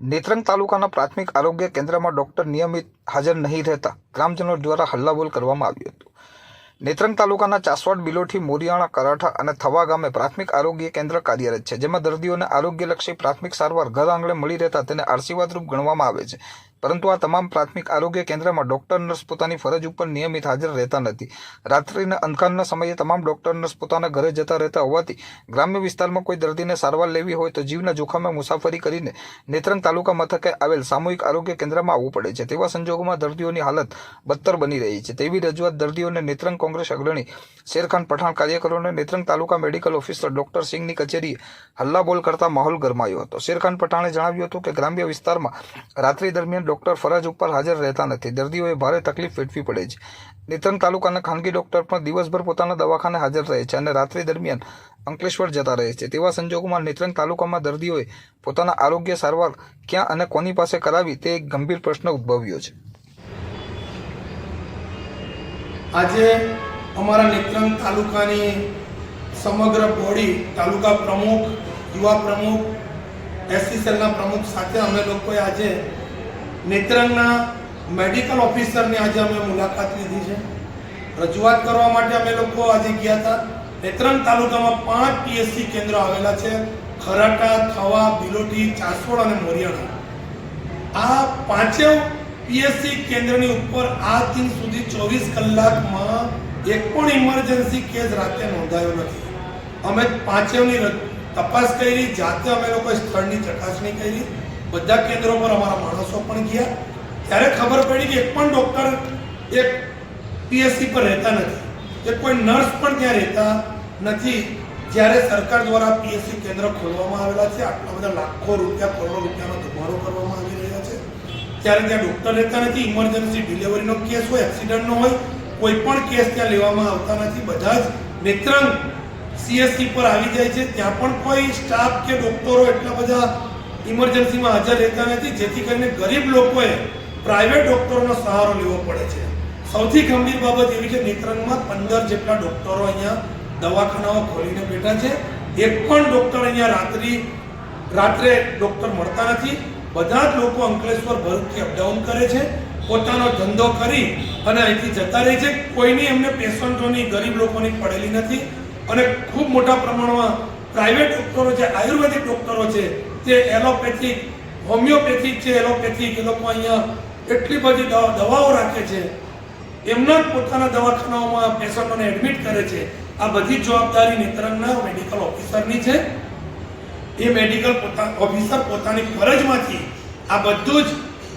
નેત્રંગ તાલુકાના પ્રાથમિક આરોગ્ય કેન્દ્રમાં ડોક્ટર નિયમિત હાજર નહીં રહેતા ગ્રામજનો દ્વારા હલ્લાબોલ કરવામાં આવ્યું હતું. નેત્રંગ તાલુકાના ચાસવાડ, બિલોઠી, મોરિયાણા, કરાઠા અને થવા ગામે પ્રાથમિક આરોગ્ય કેન્દ્ર કાર્યરત છે, જેમાં દર્દીઓને આરોગ્યલક્ષી પ્રાથમિક સારવાર ઘર આંગણે મળી રહેતા તેને આશીર્વાદરૂપ ગણવામાં આવે છે. પરંતુ આ તમામ પ્રાથમિક આરોગ્ય કેન્દ્રમાં ડોક્ટર, નર્સ પોતાની ફરજ ઉપર નિયમિત હાજર રહેતા નથી. રાત્રિના અંધકારના સમયે તમામ ડોક્ટર, નર્સ પોતાના ઘરે જતા રહેતા હોવાથી ગ્રામ્ય વિસ્તારમાં કોઈ દર્દીને સારવાર લેવી હોય તો જીવના જોખમે મુસાફરી કરીને નેત્રંગ તાલુકા મથકે આવેલ સામૂહિક આરોગ્ય કેન્દ્રમાં આવવું પડે છે. તેવા સંજોગોમાં દર્દીઓની હાલત બદતર બની રહી છે. તેવી રજૂઆત દર્દીઓને નેત્રંગ કોંગ્રેસ અગ્રણી શેરખાન પઠાણ કાર્યકરોને Netrang taluka medical officer doctor સિંહની કચેરીએ હલ્લાબોલ કરતા માહોલ ગરમાયો હતો. શેરખાન પઠાણે જણાવ્યું હતું કે ગ્રામ્ય વિસ્તારમાં રાત્રિ દરમિયાન ડોક્ટર ફરજ ઉપર હાજર રહેતા નથી. દર્દીઓએ ભારે તકલીફ વેઠવી પડે છે. નેત્રંગ તાલુકાના ખાનગી ડોક્ટર પણ દિવસભર પોતાના દવાખાને હાજર રહે છે અને રાત્રિ દરમિયાન અંકલેશ્વર જતા રહે છે. તેવા સંજોગોમાં નેત્રંગ તાલુકામાં દર્દીઓએ પોતાના આરોગ્ય સારવાર ક્યાં અને કોની પાસે કરાવી તે એક ગંભીર પ્રશ્ન ઉદ્ભવ્યો છે. આજે અમારા નેત્રંગ તાલુકાની સમગ્ર બોડી તાલુકા પ્રમુખ, યુવા પ્રમુખ, એસસી સેલના પ્રમુખ સાથે અમે લોકોએ આજે નેત્રંગના મેડિકલ ઓફિસરની આજે અમે મુલાકાત લીધી છે. રજૂઆત કરવા માટે અમે લોકો આજે ગયા હતા. નેત્રંગ તાલુકામાં પાંચ પીએસસી કેન્દ્રો આવેલા છે. ખરાટા, થવા, બિલોટી ચાસોડ અને મોરિયાણા. આ પાંચેય પીએસસી કેન્દ્રની ઉપર આ દિન સુધી ચોવીસ કલાકમાં એક પણ ઇમરજન્સી કેસ રાતે નોંધાયો નથી. અમે પાંચેયની તપાસ કરી, જાતે અમે લોકો સ્થળની ચકાસણી કરી. બધા કેન્દ્રો પર અમારા માણસો પણ ગયા. ત્યારે ખબર પડી કે એક પણ ડૉક્ટર એક પીએસસી પર રહેતા નથી. કે કોઈ નર્સ પણ ત્યાં રહેતા નથી. જ્યારે સરકાર દ્વારા પીએસસી કેન્દ્ર ખોલવામાં આવેલા છે. આટલા બધા લાખો રૂપિયા, કરોડો રૂપિયાનો ધુમાડો કરવામાં આવી રહ્યા છે. ત્યારે ત્યાં ડૉક્ટર રહેતા નથી. ઇમરજન્સી ડિલિવરીનો કેસ હોય એક્સિડન્ટનો હોય, કોઈ પણ કેસ ત્યાં લેવામાં આવતા નથી. બધા જ નેત્રંગ સીએસસી પર આવી જાય છે. ત્યાં પણ કોઈ સ્ટાફ કે ડૉક્ટરો એટલા બધા ઇમરજન્સીમાં હાજર રહેતા નથી, જેથી કરીને ગરીબ લોકોએ પ્રાઇવેટ ડૉક્ટરોનો સહારો લેવો પડે છે. સૌથી ગંભીર બાબત એવી છે, નેત્રંગમાં પંદર જેટલા ડૉક્ટરો અહીંયા દવાખાનાઓ ખોલીને બેઠા છે. એક પણ ડોક્ટર અહીંયા રાત્રિ, રાત્રે ડૉક્ટર મળતા નથી. બધા જ લોકો અંકલેશ્વર ભરૂચથી અપડાઉન કરે છે. પોતાનો ધંધો કરી અને અહીંથી જતા રહે છે. કોઈની એમને પેશન્ટોની, ગરીબ લોકોની પડેલી નથી. અને ખૂબ મોટા પ્રમાણમાં પ્રાઇવેટ ડૉક્ટરો છે આયુર્વેદિક ડોક્ટરો છે તે એલોપેથિક, હોમિયોપેથિક છે, એલોપેથિક, એ લોકો અહીંયા એટલી બધી દવા- દવાઓ રાખે છે. એમના જ પોતાના દવાખાનાઓમાં પેશન્ટોને એડમિટ કરે છે. આ બધી જવાબદારી નેત્રંગના મેડિકલ ઓફિસરની છે. એ મેડિકલ પોતા ઓફિસર પોતાની ફરજમાંથી આ બધું જ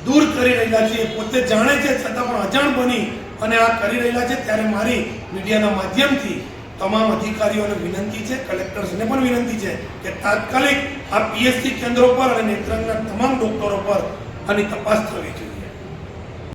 દૂર કરી રહેલા છે. પોતે જાણે છે, છતાં પણ અજાણ બની અને આ કરી રહેલા છે. ત્યારે મારી મીડિયાના માધ્યમથી તમામ અધિકારીઓને વિનંતી છે, કલેક્ટર્સને પણ વિનંતી છે કે તાત્કાલિક આ પીએસસી કેન્દ્રો પર અને નેત્રંગના તમામ ડોક્ટરો પર આની તપાસ થવી જોઈએ.